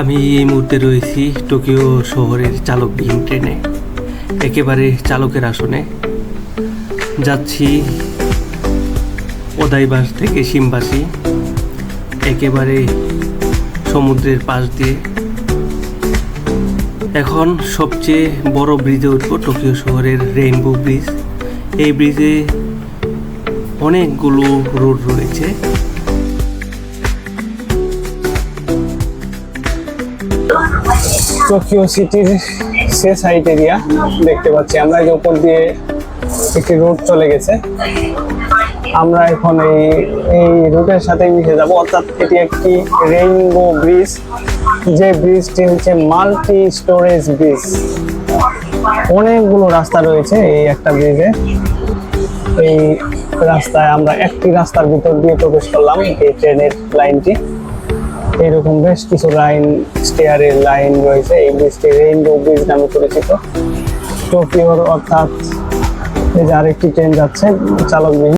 আমি এই মুহূর্তে রয়েছি টোকিও শহরের চালকবিহীন ট্রেনে, একেবারে চালকের আসনে। যাচ্ছি ওদাইবাস থেকে সিমবাসি, একেবারে সমুদ্রের পাশ দিয়ে। এখন সবচেয়ে বড় ব্রিজে উঠব টোকিও শহরের রেইনবো ব্রিজ এই ব্রিজে অনেকগুলো রোড রয়েছে। টোকিও সিটির সে সাইড এরিয়া দেখতে পাচ্ছি। আমরা এই উপর দিয়ে একটি রুট চলে গেছে। আমরা এখন এই এই রুটের সাথে মিশে যাব। অর্থাৎ এটি একটি রেইনবো ব্রিজ। যে ব্রিজটি হচ্ছে মাল্টি স্টোরেজ ব্রিজ। অনেকগুলো রাস্তা রয়েছে এই একটা ব্রিজে। এই রাস্তায় আমরা একটি রাস্তার ভিতর দিয়ে প্রবেশ করলাম, এই ট্রেনের লাইনটি। এরকম বেশ কিছু লাইন স্টেয়ারের লাইন রয়েছে। এই ব্রিজটি রেইনবো ব্রিজ নামে পরিচিত। টোকিওর অর্থাৎ এই যে আরেকটি ট্রেন যাচ্ছে, চালকবিহীন।